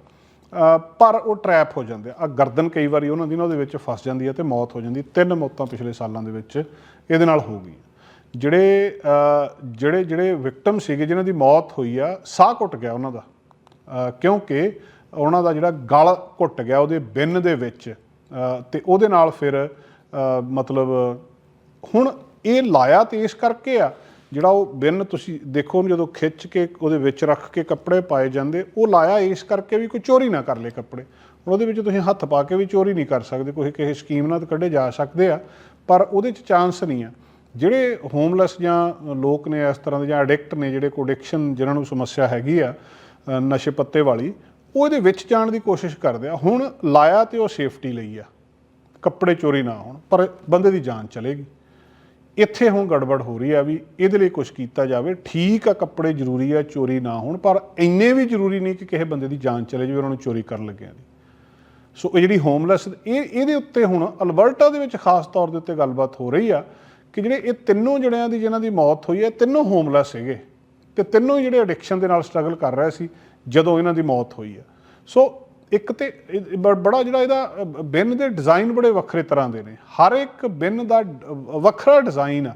ਪਰ ਉਹ ਟਰੈਪ ਹੋ ਜਾਂਦੇ ਆ। ਗਰਦਨ ਕਈ ਵਾਰੀ ਉਹਨਾਂ ਦੀ ਨਾ ਉਹਦੇ ਵਿੱਚ ਫਸ ਜਾਂਦੀ ਹੈ ਤੇ ਮੌਤ ਹੋ ਜਾਂਦੀ। ਤਿੰਨ ਮੌਤਾਂ ਪਿਛਲੇ ਸਾਲਾਂ ਦੇ ਵਿੱਚ ਇਹਦੇ ਨਾਲ ਹੋ ਗਈ ਜਿਹੜੇ ਜਿਹੜੇ ਜਿਹੜੇ ਵਿਕਟਮ ਸੀਗੇ ਜਿਨ੍ਹਾਂ ਦੀ ਮੌਤ ਹੋਈ ਆ ਸਾਹ ਘੁੱਟ ਗਿਆ ਉਹਨਾਂ ਦਾ। ਕਿਉਂਕਿ ਉਹਨਾਂ ਦਾ ਜਿਹੜਾ ਗਲ ਘੁੱਟ ਗਿਆ ਉਹਦੇ ਬਿੰਨ ਦੇ ਵਿੱਚ ਅ, ਤੇ ਉਹਦੇ ਨਾਲ ਫਿਰ ਮਤਲਬ ਹੁਣ ਇਹ ਲਾਇਆ ਤੇ ਇਸ ਕਰਕੇ ਆ ਜਿਹੜਾ ਉਹ ਬਿੰਨ ਤੁਸੀਂ ਦੇਖੋ ਉਹਨੂੰ ਜਦੋਂ ਖਿੱਚ ਕੇ ਉਹਦੇ ਵਿੱਚ ਰੱਖ ਕੇ ਕੱਪੜੇ ਪਾਏ ਜਾਂਦੇ ਉਹ ਲਾਇਆ ਇਸ ਕਰਕੇ ਵੀ ਕੋਈ ਚੋਰੀ ਨਾ ਕਰ ਲੇ ਕੱਪੜੇ। ਹੁਣ ਉਹਦੇ ਵਿੱਚ ਤੁਸੀਂ ਹੱਥ ਪਾ ਕੇ ਵੀ ਚੋਰੀ ਨਹੀਂ ਕਰ ਸਕਦੇ ਕੋਈ ਕਿਸੇ ਸਕੀਮ ਨਾਲ ਕੱਢੇ ਜਾ ਸਕਦੇ ਆ ਪਰ ਉਹਦੇ 'ਚ ਚਾਂਸ ਨਹੀਂ ਆ। ਜਿਹੜੇ ਹੋਮਲੈਸ ਜਾਂ ਲੋਕ ਨੇ ਇਸ ਤਰ੍ਹਾਂ ਦੇ ਜਾਂ ਐਡਿਕਟ ਨੇ ਜਿਹੜੇ ਕੋ ਐਡਿਕਸ਼ਨ ਜਿਨ੍ਹਾਂ ਨੂੰ ਸਮੱਸਿਆ ਹੈਗੀ ਆ ਨਸ਼ੇ ਪੱਤੇ ਵਾਲੀ, ਉਹ ਇਹਦੇ ਵਿੱਚ ਜਾਣ ਦੀ ਕੋਸ਼ਿਸ਼ ਕਰਦੇ ਆ। ਹੁਣ ਲਾਇਆ ਤੇ ਉਹ ਸੇਫਟੀ ਲਈ ਆ। ਕੱਪੜੇ ਚੋਰੀ ਨਾ ਹੋਣ, ਪਰ ਬੰਦੇ ਦੀ ਜਾਨ ਚਲੇਗੀ। ਇੱਥੇ ਹੁਣ ਗੜਬੜ ਹੋ ਰਹੀ ਆ ਵੀ ਇਹਦੇ ਲਈ ਕੁਝ ਕੀਤਾ ਜਾਵੇ। ਠੀਕ ਆ, ਕੱਪੜੇ ਜ਼ਰੂਰੀ ਆ, ਚੋਰੀ ਨਾ ਹੋਣ, ਪਰ ਇੰਨੇ ਵੀ ਜ਼ਰੂਰੀ ਨਹੀਂ ਕਿ ਕਿਸੇ ਬੰਦੇ ਦੀ ਜਾਨ ਚਲੇ ਜਾਵੇ, ਉਹਨਾਂ ਨੂੰ ਚੋਰੀ ਕਰਨ ਲੱਗਿਆਂ ਦੀ। ਸੋ ਇਹ ਜਿਹੜੀ ਹੋਮਲੈਸ ਇਹ, ਇਹਦੇ ਉੱਤੇ ਹੁਣ ਅਲਬਰਟਾ ਦੇ ਵਿੱਚ ਖਾਸ ਤੌਰ ਦੇ ਉੱਤੇ ਗੱਲਬਾਤ ਹੋ ਰਹੀ ਆ। ਕਿ ਜਿਹੜੇ ਇਹ ਤਿੰਨੋਂ ਜਣਿਆਂ ਦੀ ਜਿਨ੍ਹਾਂ ਦੀ ਮੌਤ ਹੋਈ ਹੈ ਤਿੰਨੋਂ ਹੋਮਲੈਸ ਸੀਗੇ ਤੇ ਤਿੰਨੋਂ ਹੀ ਜਿਹੜੇ ਐਡਿਕਸ਼ਨ ਦੇ ਨਾਲ ਸਟਰਗਲ ਕਰ ਰਹੇ ਸੀ ਜਦੋਂ ਇਹਨਾਂ ਦੀ ਮੌਤ ਹੋਈ ਆ ਸੋ ਇੱਕ ਤੇ ਇਹ ਬ- ਬੜਾ ਜਿਹੜਾ ਇਹਦਾ ਬਿਨ ਦੇ ਡਿਜ਼ਾਈਨ ਬੜੇ ਵੱਖਰੇ ਤਰ੍ਹਾਂ ਦੇ ਨੇ। ਹਰ ਇੱਕ ਬਿਨ ਦਾ ਡ- ਵੱਖਰਾ ਡਿਜ਼ਾਈਨ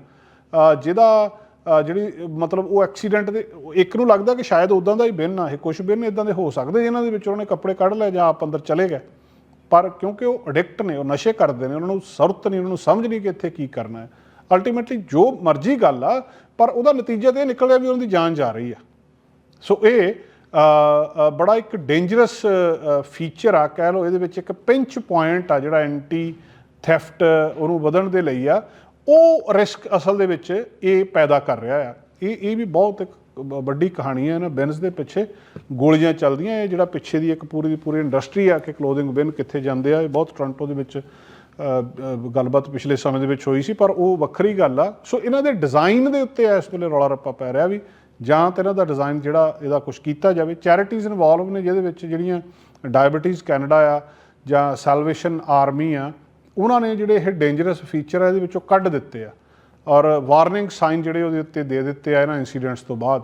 ਆ। ਜਿਹਦਾ ਜਿਹੜੀ, ਮਤਲਬ ਉਹ ਐਕਸੀਡੈਂਟ ਦੇ, ਇੱਕ ਨੂੰ ਲੱਗਦਾ ਕਿ ਸ਼ਾਇਦ ਉਦਾਂ ਦਾ ਹੀ ਬਿਨ ਆ, ਇਹ ਕੁਝ ਬਿਨ ਇਦਾਂ ਦੇ ਹੋ ਸਕਦੇ ਜਿਨ੍ਹਾਂ ਦੇ ਵਿੱਚ ਉਹਨਾਂ ਨੇ ਕੱਪੜੇ ਕੱਢ ਲਏ ਜਾਂ ਆਪ ਅੰਦਰ ਚਲੇ ਗਏ। ਪਰ ਕਿਉਂਕਿ ਉਹ ਐਡਿਕਟ ਨੇ, ਉਹ ਨਸ਼ੇ ਕਰਦੇ ਨੇ, ਉਹਨਾਂ ਨੂੰ ਸੁਰਤ ਨਹੀਂ, ਉਹਨਾਂ ਨੂੰ ਸਮਝ ਨਹੀਂ ਕਿ ਇੱਥੇ ਕੀ ਕਰਨਾ ਹੈ। ਅਲਟੀਮੇਟਲੀ ਜੋ ਮਰਜ਼ੀ ਗੱਲ ਆ, ਪਰ ਉਹਦਾ ਨਤੀਜਾ ਤੇ ਇਹ ਨਿਕਲ ਰਿਹਾ ਵੀ ਉਹਨਾਂ ਦੀ ਜਾਨ ਜਾ ਰਹੀ ਆ। ਸੋ ਇਹ ਬੜਾ ਇੱਕ ਡੇਂਜਰਸ ਫੀਚਰ ਆ, ਕਹਿ ਲਓ ਇਹਦੇ ਵਿੱਚ ਇੱਕ ਪਿੰਚ ਪੁਆਇੰਟ ਆ ਜਿਹੜਾ ਐਂਟੀ ਥੈਫਟ ਉਹਨੂੰ ਵਧਣ ਦੇ ਲਈ ਆ। ਉਹ ਰਿਸਕ ਅਸਲ ਦੇ ਵਿੱਚ ਇਹ ਪੈਦਾ ਕਰ ਰਿਹਾ ਆ। ਇਹ ਇਹ ਵੀ ਬਹੁਤ ਇੱਕ ਵੱਡੀ ਕਹਾਣੀ ਹੈ ਨਾ, ਬਿਨਸ ਦੇ ਪਿੱਛੇ ਗੋਲੀਆਂ ਚੱਲਦੀਆਂ, ਇਹ ਜਿਹੜਾ ਪਿੱਛੇ ਦੀ ਇੱਕ ਪੂਰੀ ਦੀ ਪੂਰੀ ਇੰਡਸਟਰੀ ਆ ਕਿ ਕਲੋਥਿੰਗ ਬਿਨ ਕਿੱਥੇ ਜਾਂਦੇ ਆ, ਇਹ ਬਹੁਤ ਟੋਰਾਂਟੋ ਦੇ ਵਿੱਚ ਗੱਲਬਾਤ ਪਿਛਲੇ ਸਮੇਂ ਦੇ ਵਿੱਚ ਹੋਈ ਸੀ, ਪਰ ਉਹ ਵੱਖਰੀ ਗੱਲ ਆ। ਸੋ ਇਹਨਾਂ ਦੇ ਡਿਜ਼ਾਈਨ ਦੇ ਉੱਤੇ ਇਸ ਵੇਲੇ ਰੌਲਾ ਰੱਪਾ ਪੈ ਰਿਹਾ ਵੀ ਜਾਂ ਤੇ ਇਹਨਾਂ ਦਾ ਡਿਜ਼ਾਈਨ ਜਿਹੜਾ ਇਹਦਾ ਕੁਝ ਕੀਤਾ ਜਾਵੇ। ਚੈਰਿਟੀਜ਼ ਇਨਵੋਲਵ ਨੇ ਜਿਹਦੇ ਵਿੱਚ ਜਿਹੜੀਆਂ ਡਾਇਬੀਟੀਜ਼ ਕੈਨੇਡਾ ਆ ਜਾਂ ਸੈਲਵੇਸ਼ਨ ਆਰਮੀ ਆ, ਉਹਨਾਂ ਨੇ ਜਿਹੜੇ ਇਹ ਡੇਂਜਰਸ ਫੀਚਰ ਆ, ਇਹਦੇ ਵਿੱਚੋਂ ਕੱਢ ਦਿੱਤੇ ਆ। ਔਰ ਵਾਰਨਿੰਗ ਸਾਈਨ ਜਿਹੜੇ ਉਹਦੇ ਉੱਤੇ ਦੇ ਦਿੱਤੇ ਆ ਇਹਨਾਂ ਇਨਸੀਡੈਂਟਸ ਤੋਂ ਬਾਅਦ।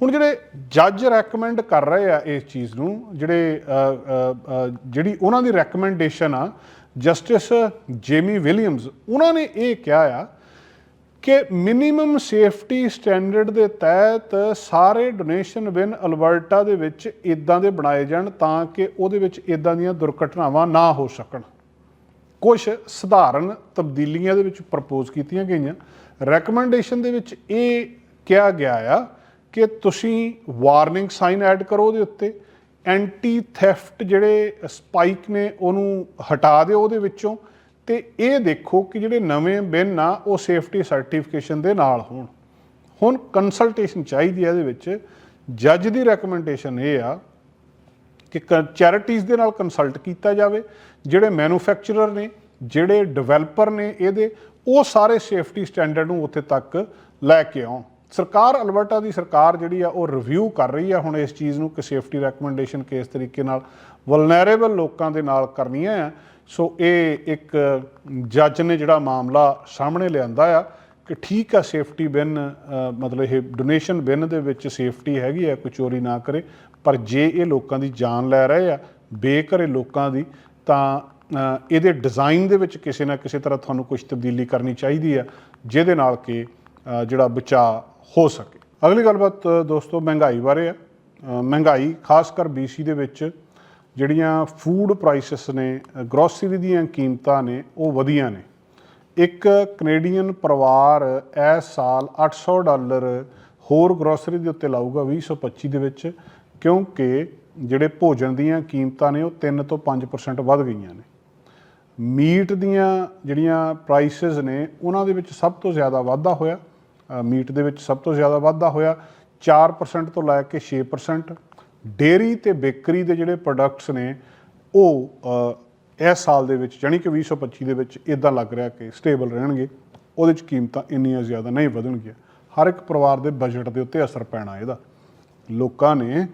ਹੁਣ ਜਿਹੜੇ ਜੱਜ ਰეკਮੈਂਡ ਕਰ ਰਹੇ ਆ ਇਸ ਚੀਜ਼ ਨੂੰ, ਜਿਹੜੇ ਜਿਹੜੀ ਉਹਨਾਂ ਦੀ ਰეკਮੈਂਡੇਸ਼ਨ ਆ ਜਸਟਿਸ ਜੇਮੀ ਵਿਲੀਅਮਸ ਉਹਨਾਂ ਨੇ ਇਹ ਕਿਹਾ ਆ ਕਿ ਮਿਨੀਮਮ ਸੇਫਟੀ ਸਟੈਂਡਰਡ ਦੇ ਤਹਿਤ ਸਾਰੇ ਡੋਨੇਸ਼ਨ ਬਿਨ ਅਲਬਰਟਾ ਦੇ ਵਿੱਚ ਇਦਾਂ ਦੇ ਬਣਾਏ ਜਾਣ ਤਾਂ ਕਿ ਉਹਦੇ ਵਿੱਚ ਇਦਾਂ ਦੀਆਂ ਦੁਰਘਟਨਾਵਾਂ ਨਾ ਹੋ ਸਕਣ। ਕੁਝ ਸਧਾਰਨ ਤਬਦੀਲੀਆਂ ਦੇ ਵਿੱਚ ਪ੍ਰਪੋਜ਼ ਕੀਤੀਆਂ ਗਈਆਂ। ਰეკਮੈਂਡੇਸ਼ਨ ਦੇ ਵਿੱਚ ਇਹ ਕਿਹਾ ਗਿਆ ਆ ਕਿ ਤੁਸੀਂ ਵਾਰਨਿੰਗ ਸਾਈਨ ਐਡ ਕਰੋ ਉਹਦੇ ਉੱਤੇ। ਐਂਟੀ ਥੈਫਟ ਜਿਹੜੇ ਸਪਾਈਕ ਨੇ ਉਹਨੂੰ ਹਟਾ ਦਿਓ ਉਹਦੇ ਵਿੱਚੋਂ ਤੇ ਇਹ ਦੇਖੋ ਕਿ ਜਿਹੜੇ ਨਵੇਂ ਬਿਨ ਆ, ਉਹ ਸੇਫਟੀ ਸਰਟੀਫਿਕੇਸ਼ਨ ਦੇ ਨਾਲ ਹੋਣ। ਹੁਣ ਕੰਸਲਟੇਸ਼ਨ ਚਾਹੀਦੀ ਹੈ ਇਹਦੇ ਵਿੱਚ। ਜੱਜ ਦੀ ਰეკਮੈਂਡੇਸ਼ਨ ਇਹ ਆ ਕਿ ਚੈਰਿਟੀਜ਼ ਦੇ ਨਾਲ ਕੰਸਲਟ ਕੀਤਾ ਜਾਵੇ। ਜਿਹੜੇ ਮੈਨੂਫੈਕਚਰਰ ਨੇ, ਜਿਹੜੇ ਡਿਵੈਲਪਰ ਨੇ ਇਹਦੇ, ਉਹ ਸਾਰੇ ਸੇਫਟੀ ਸਟੈਂਡਰਡ ਨੂੰ ਉੱਥੇ ਤੱਕ ਲੈ ਕੇ ਆਉਣ। ਸਰਕਾਰ ਅਲਬਰਟਾ ਦੀ ਸਰਕਾਰ ਜਿਹੜੀ ਆ ਉਹ ਰਿਵਿਊ ਕਰ ਰਹੀ ਆ ਹੁਣ ਇਸ ਚੀਜ਼ ਨੂੰ ਕਿ ਸੇਫਟੀ ਰეკਮੈਂਡੇਸ਼ਨ ਕਿਸ ਤਰੀਕੇ ਨਾਲ ਵਲਨਰੇਬਲ ਲੋਕਾਂ ਦੇ ਨਾਲ ਕਰਨੀਆਂ ਆ। ਸੋ ਇਹ ਇੱਕ ਜੱਜ ਨੇ ਜਿਹੜਾ ਮਾਮਲਾ ਸਾਹਮਣੇ ਲਿਆਂਦਾ ਆ ਕਿ ਠੀਕ ਆ ਸੇਫਟੀ ਬਿਨ ਮਤਲਬ ਇਹ ਡੋਨੇਸ਼ਨ ਬਿਨ ਦੇ ਵਿੱਚ ਸੇਫਟੀ ਹੈਗੀ ਆ, ਕੋਈ ਚੋਰੀ ਨਾ ਕਰੇ। ਪਰ ਜੇ ਇਹ ਲੋਕਾਂ ਦੀ ਜਾਨ ਲੈ ਰਹੇ ਆ, ਬੇਘਰੇ ਲੋਕਾਂ ਦੀ, ਤਾਂ ਇਹਦੇ ਡਿਜ਼ਾਈਨ ਦੇ ਵਿੱਚ ਕਿਸੇ ਨਾ ਕਿਸੇ ਤਰ੍ਹਾਂ ਤੁਹਾਨੂੰ ਕੁਝ ਤਬਦੀਲੀ ਕਰਨੀ ਚਾਹੀਦੀ ਆ, ਜਿਹਦੇ ਨਾਲ ਕਿ ਜਿਹੜਾ ਬਚਾਅ ਹੋ ਸਕੇ। ਅਗਲੀ ਗੱਲਬਾਤ ਦੋਸਤੋ, ਮਹਿੰਗਾਈ ਬਾਰੇ ਆ ਮਹਿੰਗਾਈ, ਖਾਸ ਕਰ BC ਦੇ ਵਿੱਚ, ਜਿਹੜੀਆਂ ਫੂਡ ਪ੍ਰਾਈਸਸ ਨੇ ਗਰੋਸਰੀ ਦੀਆਂ ਕੀਮਤਾਂ ਨੇ, ਉਹ ਵਧੀਆਂ ਨੇ। ਇੱਕ ਕੈਨੇਡੀਅਨ ਪਰਿਵਾਰ ਇਸ ਸਾਲ 800 ਡਾਲਰ ਹੋਰ ਗਰੋਸਰੀ ਦੇ ਉੱਤੇ ਲਾਊਗਾ 2025 ਦੇ ਵਿੱਚ, ਕਿਉਂਕਿ ਜਿਹੜੇ ਭੋਜਨ ਦੀਆਂ ਕੀਮਤਾਂ ਨੇ, ਉਹ 3 ਤੋਂ 5% ਵੱਧ ਗਈਆਂ ਨੇ। ਮੀਟ ਦੀਆਂ ਜਿਹੜੀਆਂ ਪ੍ਰਾਈਸਸ ਨੇ, ਉਹਨਾਂ ਦੇ ਵਿੱਚ ਸਭ ਤੋਂ ਜ਼ਿਆਦਾ ਵਾਧਾ ਹੋਇਆ। ਮੀਟ ਦੇ ਵਿੱਚ ਸਭ ਤੋਂ ਜ਼ਿਆਦਾ ਵਾਧਾ ਹੋਇਆ। 4% ਤੋਂ ਲੈ ਕੇ 6% ਡੇਰੀ ਤੇ ਬੇਕਰੀ ਦੇ ਜਿਹੜੇ ਪ੍ਰੋਡਕਟਸ ਨੇ, ਉਹ ਇਸ ਸਾਲ ਦੇ ਵਿੱਚ ਜਾਣੀ ਕਿ 2025 ਦੇ ਵਿੱਚ ਇਦਾਂ ਲੱਗ ਰਿਹਾ ਕਿ ਸਟੇਬਲ ਰਹਿਣਗੇ। ਉਹਦੇ ਚ ਕੀਮਤਾਂ ਇੰਨੀਆਂ ਜ਼ਿਆਦਾ ਨਹੀਂ ਵਧਣਗੀਆਂ। ਹਰ ਇੱਕ ਪਰਿਵਾਰ ਦੇ ਬਜਟ ਦੇ ਉੱਤੇ ਅਸਰ ਪੈਣਾ ਇਹਦਾ। ਲੋਕਾਂ ਨੇ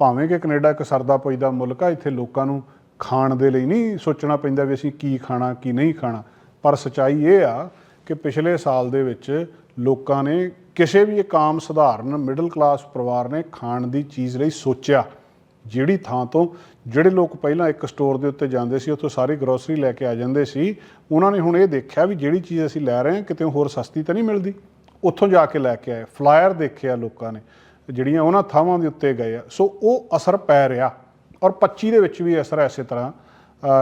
ਭਾਵੇਂ ਕਿ ਕੈਨੇਡਾ ਇੱਕ ਸਰਦਾ ਪੁੱਜਦਾ ਮੁਲਕ ਆ, ਇੱਥੇ ਲੋਕਾਂ ਨੂੰ ਖਾਣ ਦੇ ਲਈ ਨਹੀਂ ਸੋਚਣਾ ਪੈਂਦਾ ਵੀ ਅਸੀਂ ਕੀ ਖਾਣਾ, ਕੀ ਨਹੀਂ ਖਾਣਾ। ਪਰ ਸਚਾਈ ਇਹ ਆ ਕਿ ਪਿਛਲੇ ਸਾਲ ਦੇ ਵਿੱਚ ਲੋਕਾਂ ਨੇ ਕਿਸੇ ਵੀ ਇੱਕ ਆਮ ਸਧਾਰਨ ਮਿਡਲ ਕਲਾਸ ਪਰਿਵਾਰ ਨੇ ਖਾਣ ਦੀ ਚੀਜ਼ ਲਈ ਸੋਚਿਆ। ਜਿਹੜੀ ਥਾਂ ਤੋਂ ਜਿਹੜੇ ਲੋਕ ਪਹਿਲਾਂ ਇੱਕ ਸਟੋਰ ਦੇ ਉੱਤੇ ਜਾਂਦੇ ਸੀ, ਉੱਥੋਂ ਸਾਰੀ ਗਰੋਸਰੀ ਲੈ ਕੇ ਆ ਜਾਂਦੇ ਸੀ, ਉਹਨਾਂ ਨੇ ਹੁਣ ਇਹ ਦੇਖਿਆ ਵੀ ਜਿਹੜੀ ਚੀਜ਼ ਅਸੀਂ ਲੈ ਰਹੇ ਹਾਂ, ਕਿਤੇ ਹੋਰ ਸਸਤੀ ਤਾਂ ਨਹੀਂ ਮਿਲਦੀ। ਉੱਥੋਂ ਜਾ ਕੇ ਲੈ ਕੇ ਆਏ ਫਲਾਇਰ ਦੇਖਿਆ ਲੋਕਾਂ ਨੇ, ਜਿਹੜੀਆਂ ਉਹਨਾਂ ਥਾਵਾਂ ਦੇ ਉੱਤੇ ਗਏ ਆ। ਸੋ ਉਹ ਅਸਰ ਪੈ ਰਿਹਾ ਔਰ 25 ਦੇ ਵਿੱਚ ਵੀ ਅਸਰ ਐਸੇ ਤਰ੍ਹਾਂ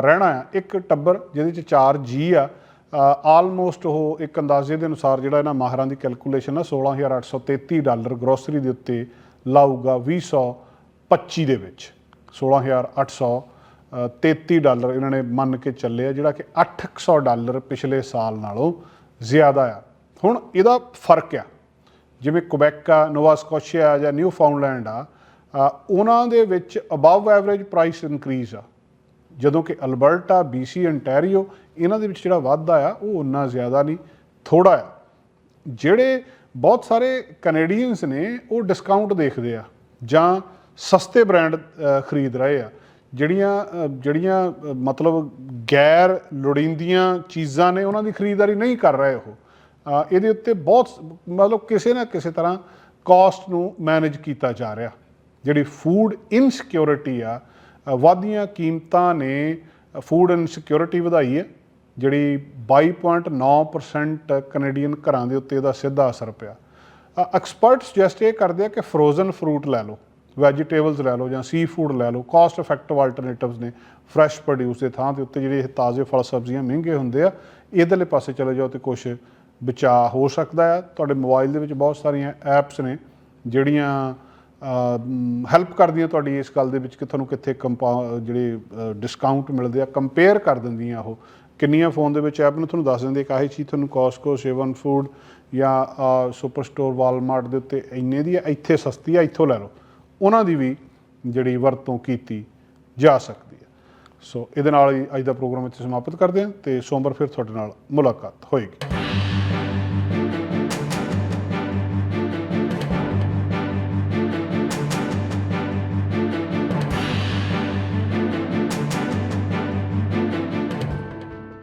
ਰਹਿਣਾ ਆ ਇੱਕ ਟੱਬਰ ਜਿਹਦੇ ਚ 4 ਜੀ ਆ ਆਲਮੋਸਟ ਉਹ ਇੱਕ ਅੰਦਾਜ਼ੇ ਦੇ ਅਨੁਸਾਰ ਜਿਹੜਾ ਇਹਨਾਂ ਮਾਹਰਾਂ ਦੀ ਕੈਲਕੂਲੇਸ਼ਨ ਆ 16833 ਡਾਲਰ ਗਰੋਸਰੀ ਦੇ ਉੱਤੇ ਲਾਊਗਾ 2025 ਦੇ ਵਿੱਚ। 16833 ਡਾਲਰ ਇਹਨਾਂ ਨੇ ਮੰਨ ਕੇ ਚੱਲੇ ਆ ਜਿਹੜਾ ਕਿ 800 ਡਾਲਰ ਪਿਛਲੇ ਸਾਲ ਨਾਲੋਂ ਜ਼ਿਆਦਾ ਆ। ਹੁਣ ਇਹਦਾ ਫ਼ਰਕ ਆ। ਜਿਵੇਂ ਕੁਬੈਕ ਆ ਨੋਵਾ ਸਕੋਸ਼ੀਆ ਜਾਂ ਨਿਊ ਫਾਊਂਡਲੈਂਡ ਆ ਉਹਨਾਂ ਦੇ ਵਿੱਚ ਅਬਵ ਐਵਰੇਜ ਪ੍ਰਾਈਸ ਇਨਕਰੀਜ਼ ਆ। ਜਦੋਂ ਕਿ ਅਲਬਰਟਾ BC ontario, ਇਹਨਾਂ ਦੇ ਵਿੱਚ ਜਿਹੜਾ ਵਾਧਾ ਆ, ਉਹ ਉਨਾ ਜ਼ਿਆਦਾ ਨਹੀਂ ਥੋੜਾ ਆ। ਜਿਹੜੇ ਬਹੁਤ ਸਾਰੇ ਕੈਨੇਡੀਅਨਸ ਨੇ, ਉਹ ਡਿਸਕਾਊਂਟ ਦੇਖਦੇ ਆ, ਜਾਂ ਸਸਤੇ ਬ੍ਰਾਂਡ ਖਰੀਦ ਰਹੇ ਆ। ਜਿਹੜੀਆਂ ਜਿਹੜੀਆਂ ਮਤਲਬ ਗੈਰ ਲੋੜੀਂਦੀਆਂ ਚੀਜ਼ਾਂ ਨੇ, ਉਹਨਾਂ ਦੀ ਖਰੀਦਦਾਰੀ ਨਹੀਂ ਕਰ ਰਹੇ ਉਹ। ਇਹਦੇ ਉੱਤੇ ਬਹੁਤ ਮਤਲਬ ਕਿਸੇ ਨਾ ਕਿਸੇ ਤਰ੍ਹਾਂ ਕਾਸਟ ਨੂੰ ਮੈਨੇਜ ਕੀਤਾ ਜਾ ਰਿਹਾ। ਜਿਹੜੀ ਫੂਡ ਇਨਸਿਕਿਉਰਿਟੀ ਆ ਵਾਧੀਆਂ ਕੀਮਤਾਂ ਨੇ ਫੂਡ ਇਨਸਿਕਿਉਰਿਟੀ ਵਧਾਈ ਹੈ, ਜਿਹੜੀ 22.9% ਕੈਨੇਡੀਅਨ ਘਰਾਂ ਦੇ ਉੱਤੇ ਇਹਦਾ ਸਿੱਧਾ ਅਸਰ ਪਿਆ। ਐਕਸਪਰਟ ਸੁਜੈਸਟ ਇਹ ਕਰਦੇ ਆ ਕਿ ਫਰੋਜ਼ਨ ਫਰੂਟ ਲੈ ਲਓ ਵੈਜੀਟੇਬਲਸ ਲੈ ਲਓ ਜਾਂ ਸੀ ਫੂਡ ਲੈ ਲਓ ਕਾਸਟ ਇਫੈਕਟਿਵ ਆਲਟਰਨੇਟਿਵਸ ਨੇ ਫਰੈਸ਼ ਪ੍ਰੋਡਿਊਸ ਦੇ ਥਾਂ ਦੇ ਉੱਤੇ ਜਿਹੜੇ ਇਹ ਤਾਜ਼ੇ ਫਲ ਸਬਜ਼ੀਆਂ ਮਹਿੰਗੇ ਹੁੰਦੇ ਆ ਇਧਰਲੇ ਪਾਸੇ ਚਲੇ ਜਾਓ ਤੇ ਕੁਝ ਬਚਾਅ ਹੋ ਸਕਦਾ ਹੈ ਤੁਹਾਡੇ ਮੋਬਾਈਲ ਦੇ ਵਿੱਚ ਬਹੁਤ ਸਾਰੀਆਂ ਐਪਸ ਨੇ, ਜਿਹੜੀਆਂ ਹੈਲਪ ਕਰਦੀਆਂ ਤੁਹਾਡੀ ਇਸ ਗੱਲ ਦੇ ਵਿੱਚ ਕਿ ਤੁਹਾਨੂੰ ਕਿੱਥੇ ਕੰਪਾ ਜਿਹੜੇ ਡਿਸਕਾਊਂਟ ਮਿਲਦੇ ਆ ਕੰਪੇਅਰ ਕਰ ਦਿੰਦੀਆਂ ਉਹ। ਕਿੰਨੀਆਂ ਫੋਨ ਦੇ ਵਿੱਚ ਐਪ ਨੂੰ, ਤੁਹਾਨੂੰ ਦੱਸ ਦਿੰਦੇ ਕਿ ਆਹੀ ਚੀਜ਼ ਤੁਹਾਨੂੰ ਕੋਸਕੋ ਸੇਵਨ ਫੂਡ ਜਾਂ ਸੁਪਰ ਸਟੋਰ ਵਾਲਮਾਰਟ ਦੇ ਉੱਤੇ ਇੰਨੇ ਦੀ ਆ, ਇੱਥੇ ਸਸਤੀ ਆ, ਇੱਥੋਂ ਲੈ ਲਓ। ਉਹਨਾਂ ਦੀ ਵੀ ਜਿਹੜੀ ਵਰਤੋਂ ਕੀਤੀ ਜਾ ਸਕਦੀ ਹੈ ਸੋ ਇਹਦੇ ਨਾਲ ਹੀ ਅੱਜ ਦਾ ਪ੍ਰੋਗਰਾਮ ਇੱਥੇ ਸਮਾਪਤ ਕਰਦੇ ਹਾਂ ਤੇ ਸੋਮਵਾਰ ਫਿਰ ਤੁਹਾਡੇ ਨਾਲ ਮੁਲਾਕਾਤ ਹੋਏਗੀ।